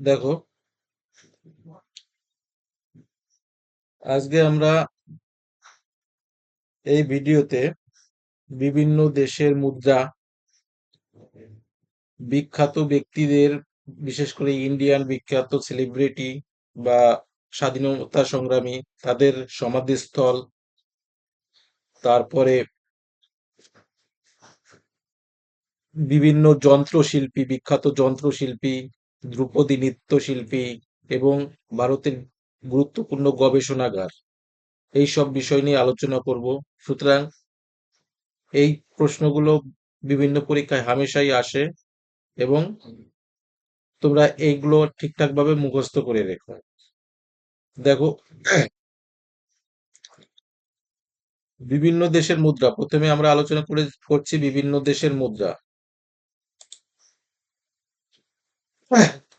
দেখো। আজকে আমরা এই ভিডিওতে বিভিন্ন দেশের মুদ্রা, বিখ্যাত ব্যক্তিদের, বিশেষ করে ইন্ডিয়ান বিখ্যাত সেলিব্রিটি বা স্বাধীনতা সংগ্রামী, তাদের সমাধিস্থল, তারপরে বিভিন্ন যন্ত্রশিল্পী, বিখ্যাত যন্ত্রশিল্পী ধ্রুপদী নৃত্যশিল্পী এবং ভারতের গুরুত্বপূর্ণ গবেষণাগার। এই সব বিষয় নিয়ে আলোচনা করব। সুতরাং এই প্রশ্নগুলো বিভিন্ন পরীক্ষায় হামেশাই আসে এবং তোমরা এইগুলো ঠিকঠাক ভাবে মুখস্থ করে রেখো। দেখো, বিভিন্ন দেশের মুদ্রা। প্রথমে আমরা আলোচনা করে করছি বিভিন্ন দেশের মুদ্রা।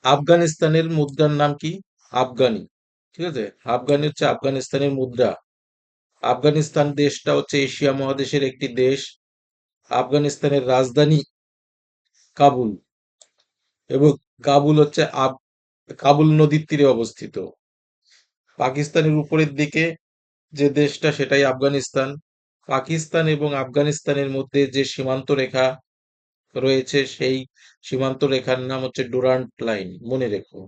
আফগানিস্তানের মুদ্রার নাম কি? আফগানি। ঠিক আছে? আফগানি হচ্ছে আফগানিস্তানের মুদ্রা। আফগানিস্তান দেশটা হচ্ছে এশিয়া মহাদেশের একটি দেশ। আফগানিস্তানের রাজধানী কাবুল। এবং কাবুল হচ্ছে কাবুল নদীর তীরে অবস্থিত। পাকিস্তানের উপরের দিকে যে দেশটা সেটাই আফগানিস্তান। পাকিস্তান এবং আফগানিস্তানের মধ্যে যে সীমান্ত রেখা রয়েছে সেই সীমান্ত রেখার নাম হচ্ছে ডুরান্ট লাইন, মনে রেখো।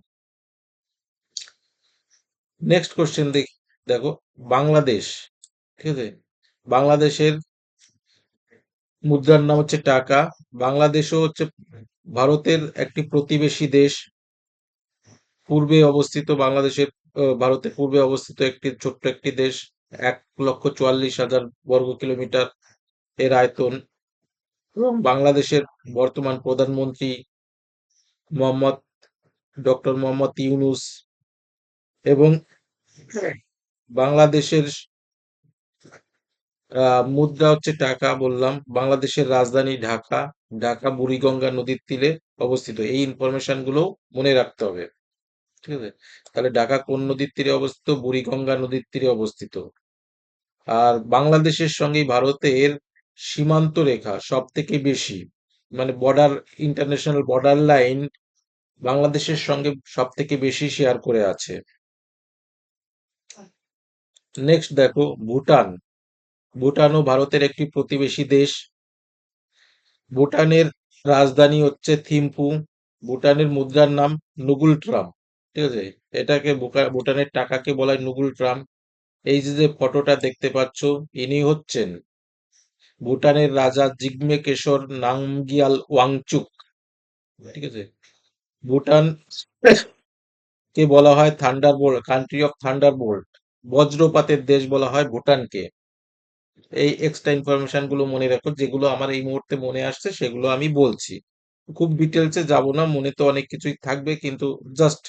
নেক্সট কোশ্চেন দেখি, দেখো, বাংলাদেশ, ঠিক আছে? বাংলাদেশের মুদ্রার নাম হচ্ছে টাকা, বাংলাদেশও হচ্ছে ভারতের একটি প্রতিবেশী দেশ। পূর্বে অবস্থিত বাংলাদেশের ভারতের পূর্বে অবস্থিত একটি ছোট্ট একটি দেশ, এক লক্ষ চুয়াল্লিশ হাজার বর্গ কিলোমিটার এর আয়তন। এবং বাংলাদেশের বর্তমান প্রধানমন্ত্রী মোহাম্মদ ডক্টর মোহাম্মদ ইউনুস এবং বাংলাদেশের মুদ্রা হচ্ছে টাকা বললাম বাংলাদেশের রাজধানী ঢাকা ঢাকা বুড়িগঙ্গা নদীর তীরে অবস্থিত। এই ইনফরমেশনগুলো মনে রাখতে হবে। ঠিক আছে? তাহলে ঢাকা কোন নদীর তীরে অবস্থিত? বুড়িগঙ্গা নদীর তীরে অবস্থিত। আর বাংলাদেশের সঙ্গে ভারতের সীমান্ত রেখা সব থেকে বেশি মানে বর্ডার ইন্টারন্যাশনাল বর্ডার লাইন বাংলাদেশের সঙ্গে সব থেকে বেশি শেয়ার করে আছে। নেক্সট দেখো, ভুটান। ভুটানও ভারতের একটি প্রতিবেশী দেশ। ভুটানের রাজধানী হচ্ছে থিম্পু। ভুটানের মুদ্রার নাম নুগুল ট্রাম, ঠিক আছে? এটাকে ভুটানের টাকাকে বলা হয় নুগুল ট্রাম। এই যে যে ফটোটা দেখতে পাচ্ছ, ইনি হচ্ছেন ভুটানের রাজা জিগমে কেশর নামগিয়াল ওয়াংচুক। ঠিক আছে? ভুটান কে বলা হয় thunderbolt country of thunderbolt বজ্রপাতের দেশ বলা হয় ভুটানকে। এই এক্সট্রা ইনফরমেশনগুলো মনে রাখো, যেগুলো আমার এই মুহূর্তে মনে আসছে, সেগুলো আমি বলছি। খুব ডিটেলসে যাব না, মনে তো অনেক কিছুই থাকবে, কিন্তু জাস্ট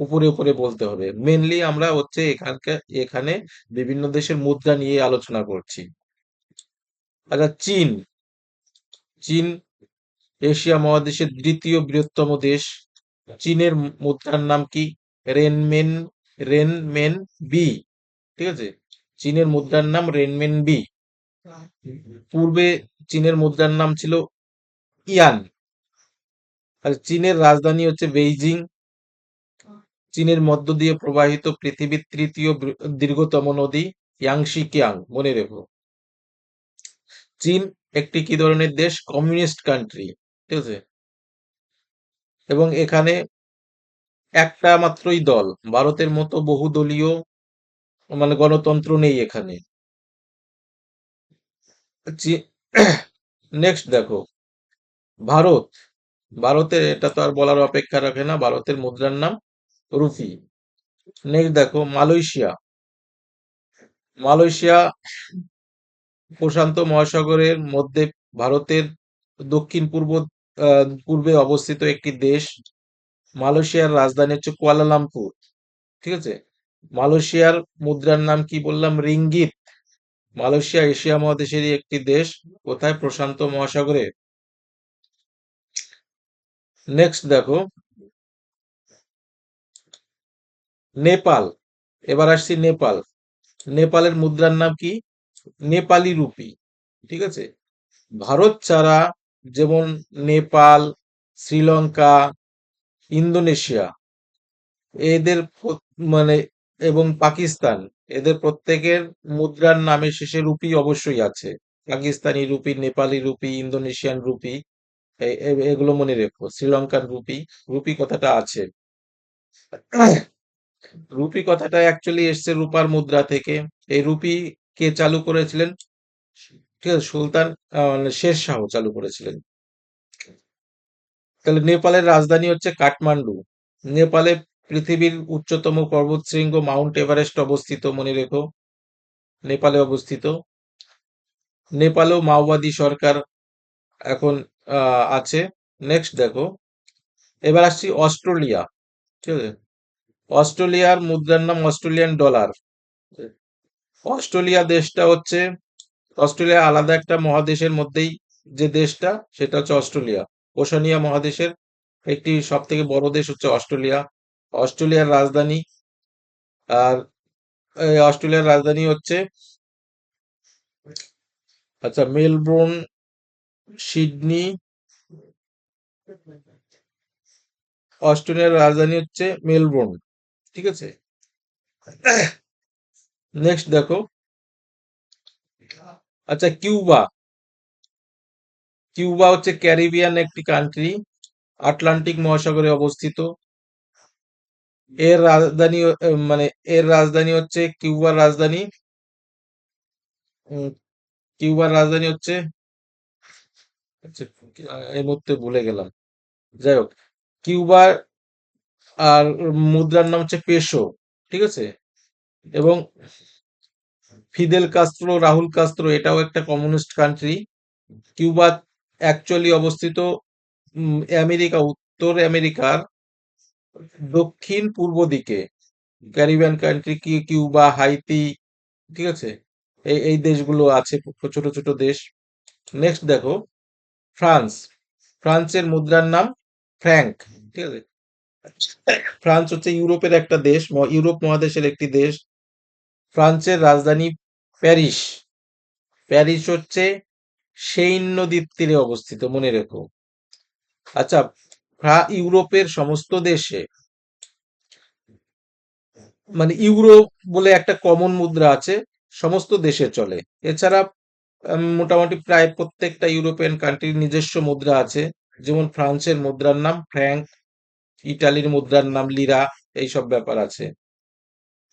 উপরে উপরে বলতে হবে। মেনলি আমরা হচ্ছে এখানকার এখানে বিভিন্ন দেশের মুদ্রা নিয়ে আলোচনা করছি। আচ্ছা চীন। চীন এশিয়া মহাদেশের দ্বিতীয় বৃহত্তম দেশ। চীনের মুদ্রার নাম কি? Renminbi renminbi. ঠিক আছে? চীনের মুদ্রার নাম রেনমেন বি। পূর্বে চীনের মুদ্রার নাম ছিল ইয়ান। আর চীনের রাজধানী হচ্ছে বেইজিং। চীনের মধ্য দিয়ে প্রবাহিত পৃথিবীর তৃতীয় দীর্ঘতম নদী ইয়াংশি কিয়াং মনে রেখো। চীন একটি কি ধরনের দেশ? কমিউনিস্ট কান্ট্রি ঠিক আছে? এবং এখানে একটা মাত্রই দল, ভারতের মতো বহুদলীয় মানে গণতন্ত্র নেই এখানে। নেক্সট দেখো। ভারত, ভারতের, এটা তো আর বলার অপেক্ষা রাখে না, ভারতের মুদ্রার নাম রুপি। নেক্সট দেখো, মালয়েশিয়া। মালয়েশিয়া প্রশান্ত মহাসাগরের মধ্যে ভারতের দক্ষিণ পূর্ব আহ, পূর্বে অবস্থিত একটি দেশ মালয়েশিয়ার রাজধানী হচ্ছে কুয়ালালামপুর ঠিক আছে? মালয়েশিয়ার মুদ্রার নাম কি বললাম? রিঙ্গিত। মালয়েশিয়া এশিয়া মহাদেশেরই একটি দেশ। কোথায়? প্রশান্ত মহাসাগরে। নেক্সট দেখো। নেপাল। এবার আসছি নেপাল। নেপালের মুদ্রার নাম কি? নেপালি রুপি, ঠিক আছে? ভারত ছাড়া যেমন নেপাল, শ্রীলঙ্কা, ইন্দোনেশিয়া, এদের মানে এবং পাকিস্তান, এদের প্রত্যেকের মুদ্রার নামে শেষে রুপি অবশ্যই আছে। Pakistani rupee, Nepali rupee, Indonesian rupee এগুলো মনে রেখো। শ্রীলঙ্কার রুপি রুপি কথাটা আছে। রুপি কথাটা অ্যাকচুয়ালি এসছে রূপার মুদ্রা থেকে। এই রুপি কে চালু করেছিলেন? ঠিক আছে সুলতান মানে শের শাহ চালু করেছিলেন। তাহলে নেপালের রাজধানী হচ্ছে কাঠমান্ডু। নেপালে পৃথিবীর উচ্চতম পর্বতশৃঙ্গ মাউন্ট এভারেস্ট অবস্থিত, মনে রেখো। নেপালে অবস্থিত। নেপালেও মাওবাদী সরকার এখন আছে। নেক্সট দেখো। এবার আসছি অস্ট্রেলিয়া। ঠিক আছে? অস্ট্রেলিয়ার মুদ্রার নাম অস্ট্রেলিয়ান ডলার। অস্ট্রেলিয়া দেশটা হচ্ছে, অস্ট্রেলিয়া আলাদা একটা মহাদেশের মধ্যেই যে দেশটা, সেটা হচ্ছে অস্ট্রেলিয়া। ওশানিয়া মহাদেশের একটি সব থেকে বড় দেশ হচ্ছে অস্ট্রেলিয়া। অস্ট্রেলিয়ার রাজধানী, আর অস্ট্রেলিয়ার রাজধানী হচ্ছে আচ্ছা মেলবোর্ন, সিডনি। অস্ট্রেলিয়ার রাজধানী হচ্ছে মেলবোর্ন, ঠিক আছে? নেক্সট দেখো। আচ্ছা কিউবা। কিউবা হচ্ছে ক্যারিবিয়ান একটি কান্ট্রি আটলান্টিক মহাসাগরে অবস্থিত। এর রাজধানী মানে এর রাজধানী হচ্ছে কিউবার রাজধানী। কিউবার রাজধানী হচ্ছে আচ্ছা, এই মুহূর্তে ভুলে গেলাম। যাই হোক কিউবার আর মুদ্রার নাম হচ্ছে পেসো ঠিক আছে? এবং ফিদেল কাস্ত্রো, রাহুল কাস্ত্রো, এটাও একটা কমিউনিস্ট কান্ট্রি কিউবা অ্যাকচুয়ালি অবস্থিত আমেরিকা, উত্তর আমেরিকার দক্ষিণ পূর্ব দিকে। ক্যারিবিয়ান কান্ট্রি কি, কিউবা, হাইতি, ঠিক আছে? এই এই দেশগুলো আছে, ছোট ছোট দেশ। নেক্সট দেখো, ফ্রান্স। ফ্রান্সের মুদ্রার নাম ফ্র্যাঙ্ক, ঠিক আছে? ফ্রান্স হচ্ছে ইউরোপের একটা দেশ ইউরোপ মহাদেশের একটি দেশ। ফ্রান্সের রাজধানী প্যারিস। প্যারিস হচ্ছে সেইন নদীর তীরে অবস্থিত, মনে রেখো। আচ্ছা ইউরোপের সমস্ত দেশে মানে ইউরো বলে একটা কমন মুদ্রা আছে, সমস্ত দেশে চলে। এছাড়া মোটামুটি প্রায় প্রত্যেকটা ইউরোপিয়ান কান্ট্রির নিজস্ব মুদ্রা আছে। যেমন ফ্রান্সের মুদ্রার নাম ফ্র্যাঙ্ক, ইটালির মুদ্রার নাম লিরা, এইসব ব্যাপার আছে।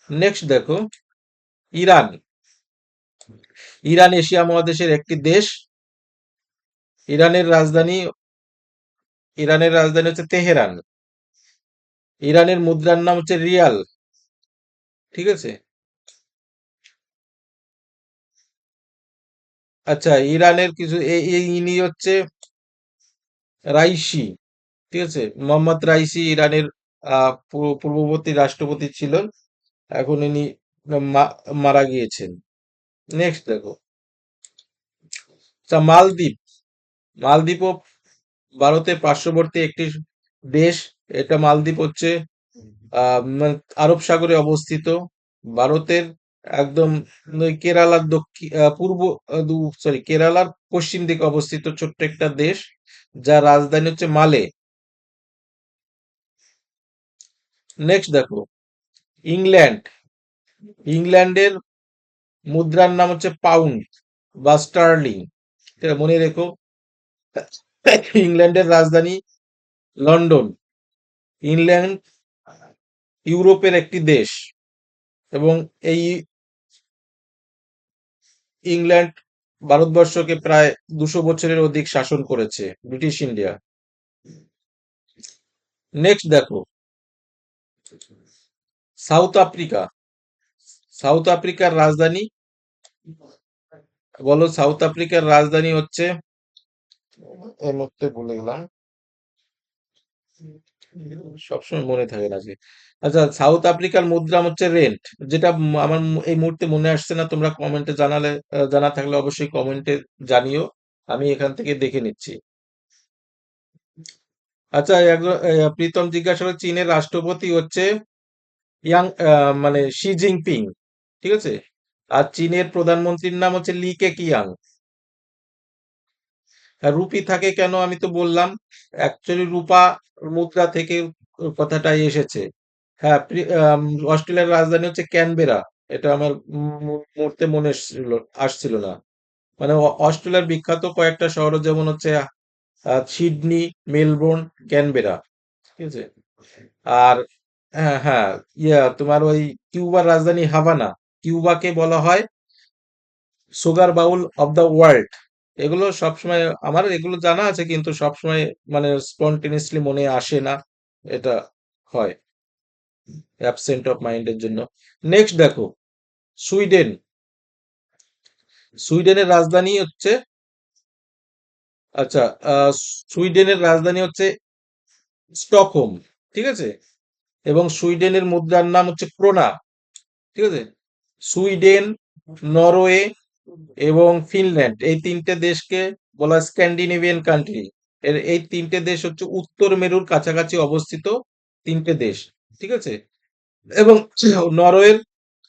নেক্সট দেখো ইরান। ইরান এশিয়া মহাদেশের একটি দেশ। ইরানের রাজধানী ইরানের রাজধানী হচ্ছে তেহরান। ইরানের মুদ্রার নাম হচ্ছে রিয়াল। ঠিক আছে? আচ্ছা ইরানের কিছু ইনি হচ্ছে রাইসি। ঠিক আছে? মোহাম্মদ রাইসি ইরানের পূর্ববর্তী রাষ্ট্রপতি ছিলেন। এখন ইনি মারা গিয়েছেন। নেক্সট দেখো। মালদ্বীপ। মালদ্বীপও ভারতের পার্শ্ববর্তী একটি দেশ। এটা মালদ্বীপ হচ্ছে আরব সাগরে অবস্থিত। ভারতের একদম কেরালার দক্ষিণ পূর্ব সরি কেরালার পশ্চিম দিকে অবস্থিত ছোট্ট একটা দেশ, যার রাজধানী হচ্ছে মালে। নেক্সট দেখো। ইংল্যান্ড। ইংল্যান্ডের মুদ্রার নাম হচ্ছে পাউন্ড বা স্টার্লিং। এটা মনে রেখো। ইংল্যান্ডের রাজধানী লন্ডন। ইংল্যান্ড ইউরোপের একটি দেশ এবং এই ইংল্যান্ড ভারতবর্ষকে প্রায় দুশো বছরের অধিক শাসন করেছে ব্রিটিশ ইন্ডিয়া। নেক্সট দেখো। South Africa. সাউথ আফ্রিকার রাজধানী? বলো সাউথ আফ্রিকার রাজধানী হচ্ছে? এই মুহূর্তে ভুলে গেলাম। সবসময় মনে থাকে না যে। আচ্ছা সাউথ আফ্রিকার মুদ্রা হচ্ছে রেন্ট যেটা আমার এই মুহূর্তে মনে আসছে না তোমরা কমেন্টে জানালে জানা থাকলে অবশ্যই কমেন্টে জানিও আমি এখান থেকে দেখে নিচ্ছি। আচ্ছা প্রীতম জিজ্ঞাসা চীনের রাষ্ট্রপতি হচ্ছে ইয়াং মানে শি জিনপিং। ঠিক আছে? আর চীনের প্রধানমন্ত্রীর নাম হচ্ছে লি কেকিয়াং রুপি থাকে কেন আমি তো বললাম। অ্যাকচুয়ালি রূপা মুদ্রা থেকে কথাটাই এসেছে। হ্যাঁ অস্ট্রেলিয়ার রাজধানী হচ্ছে ক্যানবেরা। এটা আমার মুহূর্তে মনে আসছিল না। মানে অস্ট্রেলিয়ার বিখ্যাত কয়েকটা শহর যেমন হচ্ছে সিডনি, মেলবোর্ন, ক্যানবেরা। ঠিক আছে? আর হ্যাঁ হ্যাঁ ইয়া, তোমার ওই কিউবার রাজধানী হাভানা। কিউবাকে বলা হয় sugar bowl of the world. এগুলো সবসময় আমার এগুলো জানা আছে, কিন্তু সবসময় মানে স্পন্টেনিয়াসলি মনে আসে না এটা হয় অ্যাবসেন্ট অফ মাইন্ডের জন্য। নেক্সট দেখো, সুইডেন। সুইডেনের রাজধানী হচ্ছে আচ্ছা সুইডেনের রাজধানী হচ্ছে স্টকহোম, ঠিক আছে? এবং সুইডেনের মুদ্রার নাম হচ্ছে ক্রোনা, ঠিক আছে? সুইডেন, নরওয়ে এবং ফিনল্যান্ড। এই তিনটে দেশকে বলা স্ক্যান্ডিনেভিয়ান কান্ট্রি। এর এই তিনটে দেশ হচ্ছে উত্তর মেরুর কাছাকাছি অবস্থিত তিনটে দেশ, ঠিক আছে? এবং নরওয়ের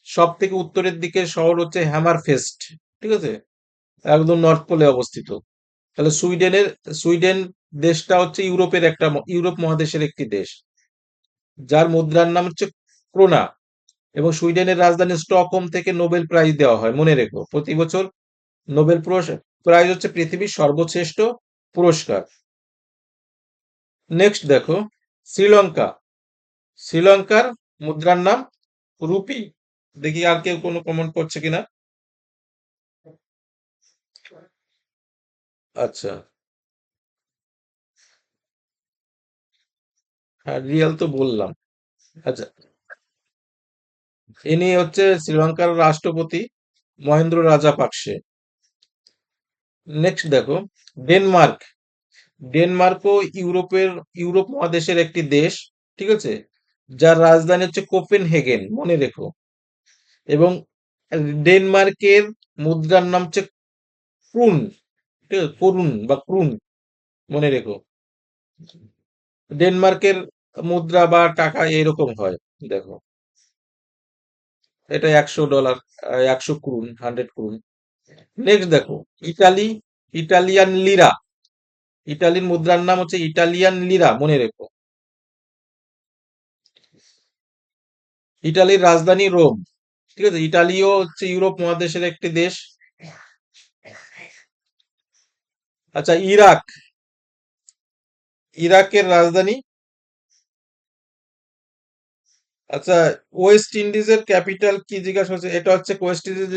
সব থেকে উত্তরের দিকে শহর হচ্ছে হ্যামারফেস্ট, ঠিক আছে? একদম নর্থ পোলে অবস্থিত। তাহলে সুইডেনের, সুইডেন দেশটা হচ্ছে ইউরোপের একটা ইউরোপ মহাদেশের একটি দেশ। যার মুদ্রার নাম হচ্ছে ক্রোনা। এবং সুইডেনের রাজধানী স্টকহোম থেকে নোবেল প্রাইজ দেওয়া হয়। মনে রেখো, প্রতি বছর নোবেল প্রাইজ হচ্ছে পৃথিবীর সর্বশ্রেষ্ঠ পুরস্কার। নেক্সট দেখো, শ্রীলঙ্কা। শ্রীলঙ্কার মুদ্রার নাম রুপি। দেখি আর কেউ কোনো কমেন্ট করছে কিনা। আচ্ছা। হ্যাঁ রিয়াল তো বললাম। আচ্ছা। ইনি হচ্ছে শ্রীলঙ্কার রাষ্ট্রপতি মহেন্দ্র রাজা রাজাপাকসে নেক্সট দেখো ডেনমার্ক ডেনমার্কও ইউরোপের, ইউরোপ মহাদেশের একটি দেশ, ঠিক আছে? যার রাজধানী হচ্ছে কোপেনহেগেন, মনে রেখো। এবং ডেনমার্কের মুদ্রার নাম হচ্ছে ক্রুন ঠিক আছে? করুন বা ক্রুন মনে রেখো। ডেনমার্কের মুদ্রা বা টাকা এরকম হয়, দেখো। এটা একশো ডলার একশো ক্রুন হান্ড্রেড ক্রুন। নেক্সট দেখো, ইটালি, ইটালিয়ান লিরা। ইটালির মুদ্রার নাম হচ্ছে ইটালিয়ান লিরা, মনে রেখো। ইটালির রাজধানী রোম। ঠিক আছে, ইটালিও হচ্ছে ইউরোপ মহাদেশের একটি দেশ। আচ্ছা ইরাক। ইরাকের রাজধানী আচ্ছা ওয়েস্ট ইন্ডিজের ক্যাপিটাল কি জিজ্ঞাসা করছে? এটা হচ্ছে ওয়েস্ট ইন্ডিজ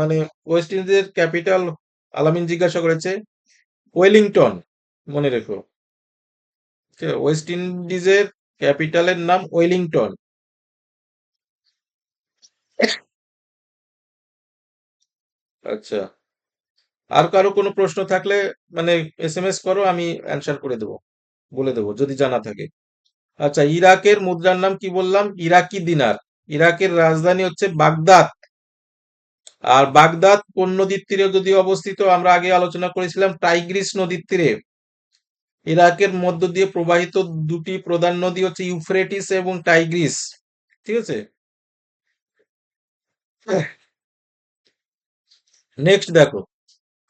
মানে ওয়েস্ট ইন্ডিজের ক্যাপিটাল আলামিন জিজ্ঞাসা করেছে। ওয়েলিংটন মনে রেখো। ওয়েস্ট ইন্ডিজের ক্যাপিটালের নাম ওয়েলিংটন আচ্ছা আর কারও কোনো প্রশ্ন থাকলে মানে এস এম এস করো, আমি অ্যান্সার করে দেবো, বলে দেবো, যদি জানা থাকে। আচ্ছা ইরাকের মুদ্রার নাম কি বললাম? ইরাকি দিনার। ইরাকের রাজধানী হচ্ছে বাগদাদ। আর বাগদাদ কোন নদীর তীরে যদি অবস্থিত, আমরা আগে আলোচনা করেছিলাম টাইগ্রিস নদীর তীরে। ইরাকের মধ্য দিয়ে প্রবাহিত দুটি প্রধান নদী হচ্ছে ইউফ্রেটিস এবং টাইগ্রিস। ঠিক আছে? নেক্সট দেখো।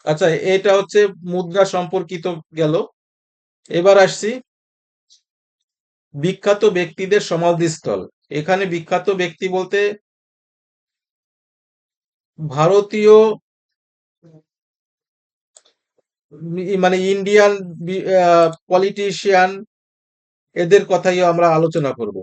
আচ্ছা এটা হচ্ছে মুদ্রা সম্পর্কিত গেল। এবার আসছি বিখ্যাত ব্যক্তিদের সমাধিস্থল। এখানে বিখ্যাত ব্যক্তি বলতে ভারতীয় মানে ইন্ডিয়ান পলিটিশিয়ান এদের কথাই আমরা আলোচনা করব।